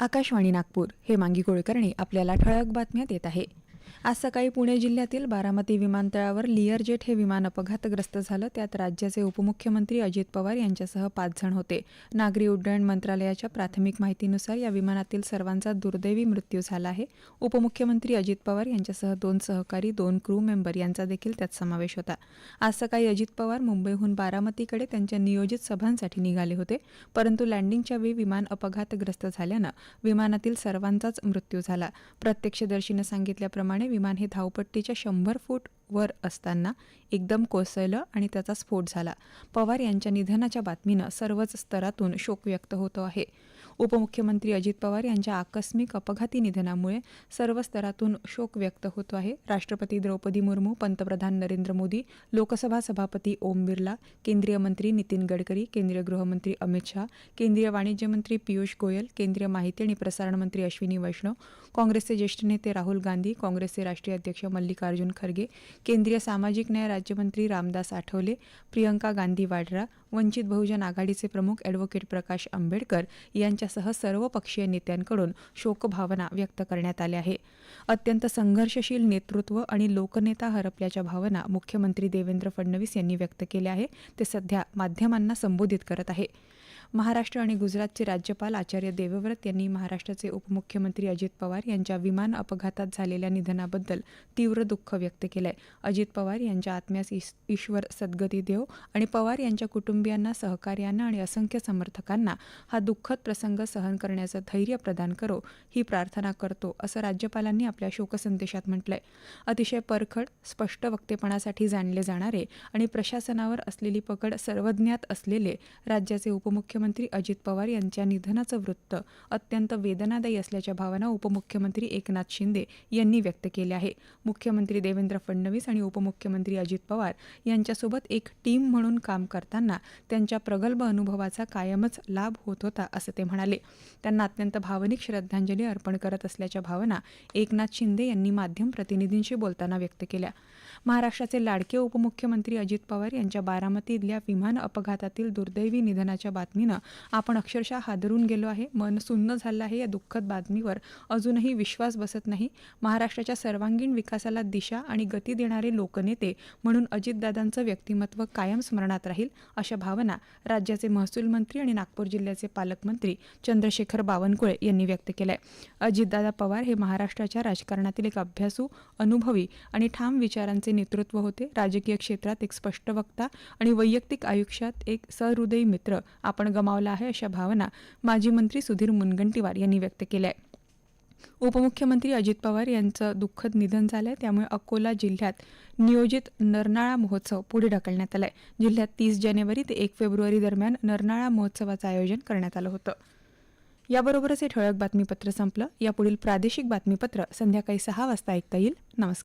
आकाशवाणी नागपूर हे मांगी गोळकर्णी आपल्याला ठळक बातम्या देत आहे. आज सकाळी पुणे जिल्ह्यातील बारामती विमानतळावर लिअर जेट हे विमान अपघातग्रस्त झालं. त्यात राज्याचे उपमुख्यमंत्री अजित पवार यांच्यासह पाच जण होते. नागरी उड्डयन मंत्रालयाच्या प्राथमिक माहितीनुसार या विमानातील सर्वांचा दुर्दैवी मृत्यू झाला आहे. उपमुख्यमंत्री अजित पवार यांच्यासह दोन सहकारी दोन क्रू मेंबर यांचा देखील त्यात समावेश होता. आज सकाळी अजित पवार मुंबईहून बारामतीकडे त्यांच्या नियोजित सभांसाठी निघाले होते परंतु लँडिंगच्या वेळी विमान अपघातग्रस्त झाल्यानं विमानातील सर्वांचाच मृत्यू झाला. प्रत्यक्षदर्शीनं सांगितल्याप्रमाणे विमान हे धावपट्टीच्या शंभर फूट वर असताना एकदम कोसळलं आणि त्याचा स्फोट झाला. पवार यांच्या निधनाच्या बातमीनं सर्वच स्तरातून शोक व्यक्त होतो आहे. उपमुख्यमंत्री अजित पवार यांच्या आकस्मिक अपघाती निधनामुळे सर्व स्तरातून शोक व्यक्त होतो आहे. राष्ट्रपती द्रौपदी मुर्मू पंतप्रधान नरेंद्र मोदी लोकसभा सभापती ओम बिर्ला केंद्रीय मंत्री नितीन गडकरी केंद्रीय गृहमंत्री अमित शहा केंद्रीय वाणिज्य मंत्री पियुष गोयल केंद्रीय माहिती आणि प्रसारण मंत्री अश्विनी वैष्णव काँग्रेसचे ज्येष्ठ नेते राहुल गांधी काँग्रेसचे राष्ट्रीय अध्यक्ष मल्लिकार्जुन खरगे केंद्रीय सामाजिक न्याय राज्यमंत्री रामदास आठवले प्रियंका गांधी वाड्रा वंचित बहुजन आघाडीचे प्रमुख ॲडव्होकेट प्रकाश आंबेडकर यांच्यासह सर्व पक्षीय नेत्यांकडून शोकभावना व्यक्त करण्यात आल्या आहे. अत्यंत संघर्षशील नेतृत्व आणि लोकनेता हरपल्याच्या भावना मुख्यमंत्री देवेंद्र फडणवीस यांनी व्यक्त केल्या आहे ते सध्या माध्यमांना संबोधित करत आहे. महाराष्ट्र आणि गुजरातचे राज्यपाल आचार्य देवव्रत यांनी महाराष्ट्राचे उपमुख्यमंत्री अजित पवार यांच्या विमान अपघातात झालेल्या निधनाबद्दल तीव्र दुःख व्यक्त केलंय. अजित पवार यांच्या आत्म्यास ईश्वर सद्गती देव आणि पवार यांच्या कुटुंबियांना सहकार्यांना आणि असंख्य समर्थकांना हा दुःखद प्रसंग सहन करण्याचं धैर्य प्रदान करो ही प्रार्थना करतो असं राज्यपालांनी आपल्या शोकसंदेशात म्हटलंय. अतिशय परखड स्पष्ट वक्तेपणासाठी जाणले जाणारे आणि प्रशासनावर असलेली पकड सर्वज्ञात असलेले राज्याचे उपमुख्यमंत्री अजित पवार यांच्या निधनाचं वृत्त अत्यंत वेदनादायी असल्याच्या भावना उपमुख्यमंत्री एकनाथ शिंदे यांनी व्यक्त केल्या आहे मुख्यमंत्री देवेंद्र फडणवीस आणि उपमुख्यमंत्री अजित पवार यांच्यासोबत एक टीम म्हणून काम करताना त्यांच्या प्रगल्भ अनुभवाचा कायमच लाभ होत होता असं ते म्हणाले. त्यांना अत्यंत भावनिक श्रद्धांजली अर्पण करत असल्याच्या भावना एकनाथ शिंदे यांनी माध्यम प्रतिनिधींशी बोलताना व्यक्त केल्या. महाराष्ट्राचे लाडके उपमुख्यमंत्री अजित पवार यांच्या बारामतीतल्या विमान अपघातातील दुर्दैवी निधनाच्या बातमीनं आपण अक्षरशः हादरून गेलो आहे मन सुन्न झालं आहे या दुःखद बातमीवर. अजूनही विश्वास बसत नाही. महाराष्ट्राच्या सर्वांगीण विकासाला दिशा आणि गती देणारे लोकनेते म्हणून अजितदादांचं व्यक्तिमत्व कायम स्मरणात राहील अशा भावना राज्याचे महसूल मंत्री आणि नागपूर जिल्ह्याचे पालकमंत्री चंद्रशेखर बावनकुळे यांनी व्यक्त केलंय. अजितदादा पवार हे महाराष्ट्राच्या राजकारणातील एक अभ्यासू अनुभवी आणि ठाम विचारांचे नेतृत्व होते. राजकीय क्षेत्रात एक स्पष्ट वक्ता आणि वैयक्तिक आयुष्यात एक सहृदयी मित्र आपण गमावला आहे अशा भावना माजी मंत्री सुधीर मुनगंटीवार यांनी व्यक्त केल्या आहे उपमुख्यमंत्री अजित पवार यांचं दुःखद निधन झालंय. त्यामुळे अकोला जिल्ह्यात नियोजित नरनाळा महोत्सव पुढे ढकलण्यात आलाय. जिल्ह्यात तीस जानेवारी ते एक फेब्रुवारी दरम्यान नरनाळा महोत्सवाचं आयोजन करण्यात आलं होतं. याबरोबरच हे ठळक बातमीपत्र संपलं. यापुढील प्रादेशिक बातमीपत्र संध्याकाळी सहा वाजता ऐकता येईल. नमस्कार.